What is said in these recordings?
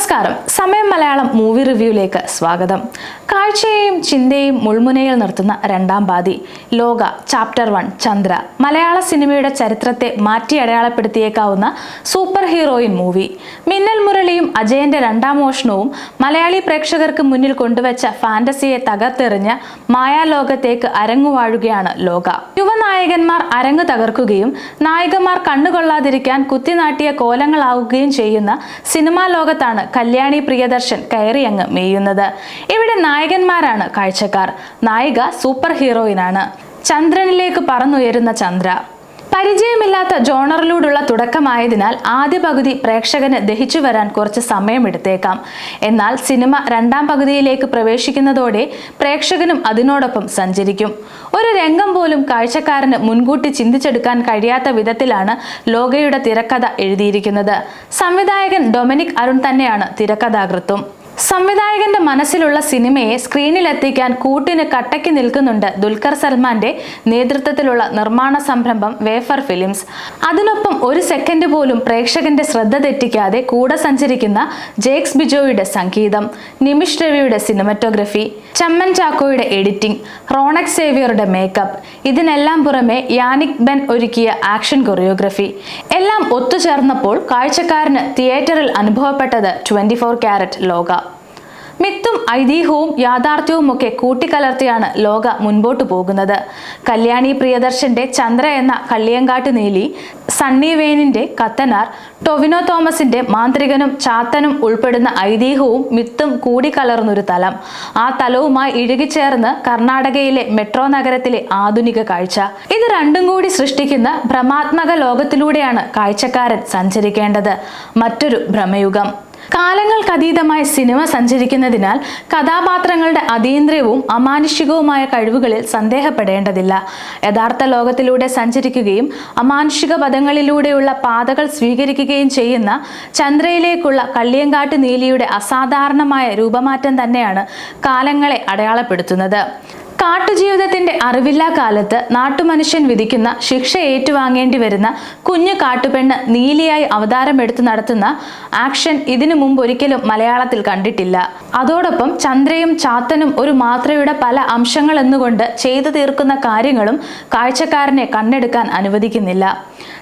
നമസ്കാരം. സമയം മലയാളം മൂവി റിവ്യൂയിലേക്ക് സ്വാഗതം. കാഴ്ചയെയും ചിന്തയെയും മുൾമുനയിൽ നിർത്തുന്ന രണ്ടാം പാതി. ലോക ചാപ്റ്റർ വൺ ചന്ദ്ര. മലയാള സിനിമയുടെ ചരിത്രത്തെ മാറ്റി അടയാളപ്പെടുത്തിയേക്കാവുന്ന സൂപ്പർ ഹീറോയിൻ മൂവി. മിന്നൽ മുരളിയും അജയന്റെ രണ്ടാം മോഷണവും മലയാളി പ്രേക്ഷകർക്ക് മുന്നിൽ കൊണ്ടുവച്ച ഫാന്റസിയെ തകർത്തെറിഞ്ഞ മായാലോകത്തേക്ക് അരങ്ങുവാഴുകയാണ് ലോക. യുവനായകന്മാർ അരങ്ങ് തകർക്കുകയും നായികമാർ കണ്ണുകൊള്ളാതിരിക്കാൻ കുത്തിനാട്ടിയ കോലങ്ങളാവുകയും ചെയ്യുന്ന സിനിമാ ലോകത്താണ് കല്യാണി പ്രിയദർശൻ കയറി അങ്ങ് മേയുന്നത്. ഇവിടെ നായകന്മാരാണ് കാഴ്ചക്കാർ. നായിക സൂപ്പർ ഹീറോയിനാണ്. ചന്ദ്രനിലേക്ക് പറന്നുയരുന്ന ചന്ദ്ര. പരിചയമില്ലാത്ത ജോണറിലൂടുള്ള തുടക്കമായതിനാൽ ആദ്യ പകുതി പ്രേക്ഷകന് ദഹിച്ചു വരാൻ കുറച്ച് സമയമെടുത്തേക്കാം. എന്നാൽ സിനിമ രണ്ടാം പകുതിയിലേക്ക് പ്രവേശിക്കുന്നതോടെ പ്രേക്ഷകനും അതിനോടൊപ്പം സഞ്ചരിക്കും. ഒരു രംഗം പോലും കാഴ്ചക്കാരന് മുൻകൂട്ടി ചിന്തിച്ചെടുക്കാൻ കഴിയാത്ത വിധത്തിലാണ് ലോകയുടെ തിരക്കഥ എഴുതിയിരിക്കുന്നത്. സംവിധായകൻ ഡൊമിനിക് അരുൺ തന്നെയാണ് തിരക്കഥാകൃത്തും. സംവിധായകന്റെ മനസ്സിലുള്ള സിനിമയെ സ്ക്രീനിലെത്തിക്കാൻ കൂട്ടിന് കട്ടയ്ക്ക് നിൽക്കുന്നുണ്ട് ദുൽഖർ സൽമാന്റെ നേതൃത്വത്തിലുള്ള നിർമ്മാണ സംരംഭം വേഫർ ഫിലിംസ്. അതിനൊപ്പം ഒരു സെക്കൻഡ് പോലും പ്രേക്ഷകന്റെ ശ്രദ്ധ തെറ്റിക്കാതെ കൂടെ സഞ്ചരിക്കുന്ന ജേക്സ് ബിജോയുടെ സംഗീതം നിമിഷ് രവിയുടെ സിനിമറ്റോഗ്രഫി ചമ്മൻ ചാക്കോയുടെ എഡിറ്റിംഗ് റോണക് സേവിയറുടെ മേക്കപ്പ് ഇതിനെല്ലാം പുറമെ യാനിക് ബെൻ ഒരുക്കിയ ആക്ഷൻ കൊറിയോഗ്രഫി. എല്ലാം ഒത്തുചേർന്നപ്പോൾ കാഴ്ചക്കാരന് തിയേറ്ററിൽ അനുഭവപ്പെട്ടത് ട്വന്റി ഫോർ ക്യാരറ്റ് ലോക. മിത്തും ഐതിഹ്യവും യാഥാർത്ഥ്യവും ഒക്കെ കൂട്ടിക്കലർത്തിയാണ് ലോക മുൻപോട്ട് പോകുന്നത്. കല്യാണി പ്രിയദർശന്റെ ചന്ദ്ര എന്ന കള്ളിയങ്കാട്ട് നീലി സണ്ണി വേനിന്റെ കത്തനാർ ടൊവിനോ തോമസിന്റെ മാന്ത്രികനും ചാത്തനും ഉൾപ്പെടുന്ന ഐതിഹ്യവും മിത്തും കൂടിക്കലർന്നൊരു തലം. ആ തലവുമായി ഇഴുകിച്ചേർന്ന് കർണാടകയിലെ മെട്രോ നഗരത്തിലെ ആധുനിക കാഴ്ച. ഇത് രണ്ടും കൂടി സൃഷ്ടിക്കുന്ന ഭ്രമാത്മക ലോകത്തിലൂടെയാണ് കാഴ്ചക്കാരൻ സഞ്ചരിക്കേണ്ടത്. മറ്റൊരു ഭ്രമയുഗം. കാലങ്ങൾക്കതീതമായി സിനിമ സഞ്ചരിക്കുന്നതിനാൽ കഥാപാത്രങ്ങളുടെ അതീന്ദ്രിയവും അമാനുഷികവുമായ കഴിവുകളിൽ സന്ദേഹപ്പെടേണ്ടതില്ല. യഥാർത്ഥ ലോകത്തിലൂടെ സഞ്ചരിക്കുകയും അമാനുഷിക പദങ്ങളിലൂടെയുള്ള പാതകൾ സ്വീകരിക്കുകയും ചെയ്യുന്ന ചന്ദ്രയിലേക്കുള്ള കള്ളിയങ്കാട്ട് നീലിയുടെ അസാധാരണമായ രൂപമാറ്റം തന്നെയാണ് കാലങ്ങളെ അടയാളപ്പെടുത്തുന്നത്. കാട്ടുജീവിതത്തിന്റെ അറിവില്ലാ കാലത്ത് നാട്ടുമനുഷ്യൻ വിധിക്കുന്ന ശിക്ഷ ഏറ്റുവാങ്ങേണ്ടി വരുന്ന കുഞ്ഞു കാട്ടുപെണ്ണ് നീലിയായി അവതാരമെടുത്ത് നടത്തുന്ന ആക്ഷൻ ഇതിനു മുമ്പ് ഒരിക്കലും മലയാളത്തിൽ കണ്ടിട്ടില്ല. അതോടൊപ്പം ചന്ദ്രയും ചാത്തനും ഒരു മാത്രയുടെ പല അംശങ്ങൾ എന്നുകൊണ്ട് ചെയ്തു തീർക്കുന്ന കാര്യങ്ങളും കാഴ്ചക്കാരനെ കണ്ണെടുക്കാൻ അനുവദിക്കുന്നില്ല.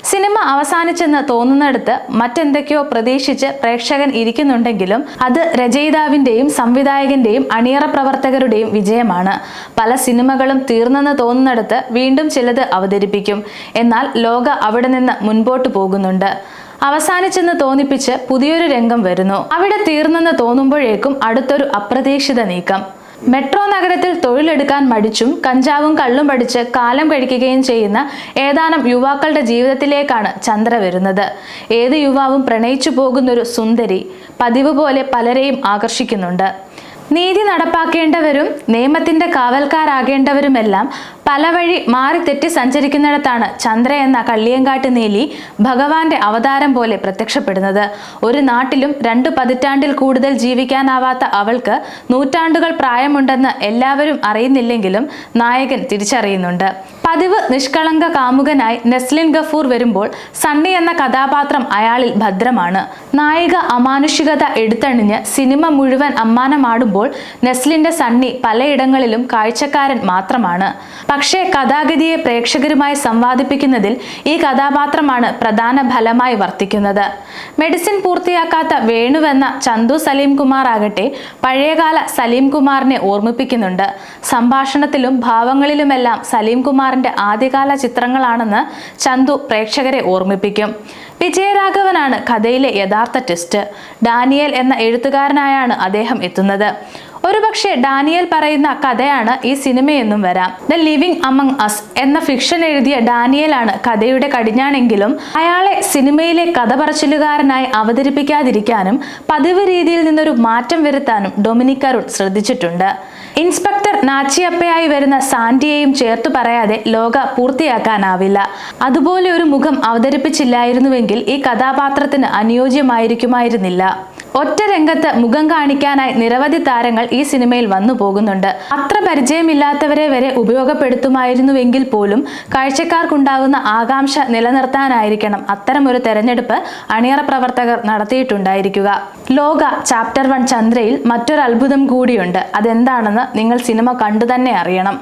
സിനിമ അവസാനിച്ചെന്ന് തോന്നുന്നിടത്ത് മറ്റെന്തൊക്കെയോ പ്രതീക്ഷിച്ച് പ്രേക്ഷകൻ ഇരിക്കുന്നുണ്ടെങ്കിലും അത് രചയിതാവിന്റെയും സംവിധായകന്റെയും അണിയറ പ്രവർത്തകരുടെയും വിജയമാണ്. പല സിനിമകളും തീർന്നെന്ന് തോന്നുന്നിടത്ത് വീണ്ടും ചിലത് അവതരിപ്പിക്കും. എന്നാൽ ലോക അവിടെ നിന്ന് മുൻപോട്ട് പോകുന്നുണ്ട്. അവസാനിച്ചെന്ന് തോന്നിപ്പിച്ച് പുതിയൊരു രംഗം വരുന്നു. അവിടെ തീർന്നെന്ന് തോന്നുമ്പോഴേക്കും അടുത്തൊരു അപ്രതീക്ഷിത നീക്കം. മെട്രോ നഗരത്തിൽ തൊഴിലെടുക്കാൻ മടിച്ചും കഞ്ചാവും കള്ളും പഠിച്ച് കാലം കഴിക്കുകയും ചെയ്യുന്ന ഏതാനും യുവാക്കളുടെ ജീവിതത്തിലേക്കാണ് ചന്ദ്ര വരുന്നത്. ഏത് യുവാവും പ്രണയിച്ചു പോകുന്നൊരു സുന്ദരി പതിവ് പോലെ പലരെയും ആകർഷിക്കുന്നുണ്ട്. നീതി നടപ്പാക്കേണ്ടവരും നിയമത്തിന്റെ കാവൽക്കാരാകേണ്ടവരുമെല്ലാം പല വഴി മാറി തെറ്റി സഞ്ചരിക്കുന്നിടത്താണ് ചന്ദ്ര എന്ന കള്ളിയങ്കാട്ട് നീലി ഭഗവാന്റെ അവതാരം പോലെ പ്രത്യക്ഷപ്പെടുന്നത്. ഒരു നാട്ടിലും രണ്ടു പതിറ്റാണ്ടിൽ കൂടുതൽ ജീവിക്കാനാവാത്ത അവൾക്ക് നൂറ്റാണ്ടുകൾ പ്രായമുണ്ടെന്ന് എല്ലാവരും അറിയുന്നില്ലെങ്കിലും നായകൻ തിരിച്ചറിയുന്നുണ്ട്. പതിവ് നിഷ്കളങ്ക കാമുകനായി നെസ്ലിൻ ഗഫൂർ വരുമ്പോൾ സണ്ണി എന്ന കഥാപാത്രം അയാളിൽ ഭദ്രമാണ്. നായിക അമാനുഷികത എടുത്തണിഞ്ഞ് സിനിമ മുഴുവൻ അമ്മാനമാടുമ്പോൾ നെസ്ലിന്റെ സണ്ണി പലയിടങ്ങളിലും കാഴ്ചക്കാരൻ മാത്രമാണ്. പക്ഷേ കഥാഗതിയെ പ്രേക്ഷകരുമായി സംവാദിപ്പിക്കുന്നതിൽ ഈ കഥാപാത്രമാണ് പ്രധാന ഫലമായി വർത്തിക്കുന്നത്. മെഡിസിൻ പൂർത്തിയാക്കാത്ത വേണുവെന്ന ചന്തു സലീം കുമാർ ആകട്ടെ പഴയകാല സലീം കുമാറിനെ ഓർമ്മിപ്പിക്കുന്നുണ്ട്. സംഭാഷണത്തിലും ഭാവങ്ങളിലുമെല്ലാം സലീം കുമാറിന്റെ ആദ്യകാല ചിത്രങ്ങളാണെന്ന് ചന്തു പ്രേക്ഷകരെ ഓർമ്മിപ്പിക്കും. വിജയരാഘവനാണ് കഥയിലെ യഥാർത്ഥ ടെസ്റ്റ് ഡാനിയൽ എന്ന എഴുത്തുകാരനായാണ് അദ്ദേഹം എത്തുന്നത്. ഒരുപക്ഷെ ഡാനിയൽ പറയുന്ന കഥയാണ് ഈ സിനിമയെന്നും വരാം. ദ ലിവിംഗ് അമംഗ് അസ് എന്ന ഫിക്ഷൻ എഴുതിയ ഡാനിയലാണ് കഥയുടെ കടിഞ്ഞാണെങ്കിലും അയാളെ സിനിമയിലെ കഥ പറച്ചിലുകാരനായി അവതരിപ്പിക്കാതിരിക്കാനും പതിവ് രീതിയിൽ നിന്നൊരു മാറ്റം വരുത്താനും ഡൊമിനിക് അരുൺ ശ്രദ്ധിച്ചിട്ടുണ്ട്. ഇൻസ്പെക്ടർ നാച്ചിയപ്പയായി വരുന്ന സാന്റിയെയും ചേർത്തു പറയാതെ ലോക പൂർത്തിയാക്കാനാവില്ല. അതുപോലെ ഒരു മുഖം അവതരിപ്പിച്ചില്ലായിരുന്നുവെങ്കിൽ ഈ കഥാപാത്രത്തിന് അനുയോജ്യമായിരിക്കുമായിരുന്നില്ല. ഒറ്റ രംഗത്ത് മുഖം കാണിക്കാനായി നിരവധി താരങ്ങൾ ഈ സിനിമയിൽ വന്നു പോകുന്നുണ്ട്. അത്ര പരിചയമില്ലാത്തവരെ വരെ ഉപയോഗപ്പെടുത്തുമായിരുന്നുവെങ്കിൽ പോലും കാഴ്ചക്കാർക്കുണ്ടാകുന്ന ആകാംക്ഷ നിലനിർത്താനായിരിക്കണം അത്തരമൊരു തെരഞ്ഞെടുപ്പ് അണിയറ പ്രവർത്തകർ നടത്തിയിട്ടുണ്ടായിരിക്കുക. ലോക ചാപ്റ്റർ വൺ ചന്ദ്രയിൽ മറ്റൊരു അത്ഭുതം കൂടിയുണ്ട്. അതെന്താണെന്ന് നിങ്ങൾ സിനിമ കണ്ടു തന്നെ അറിയണം.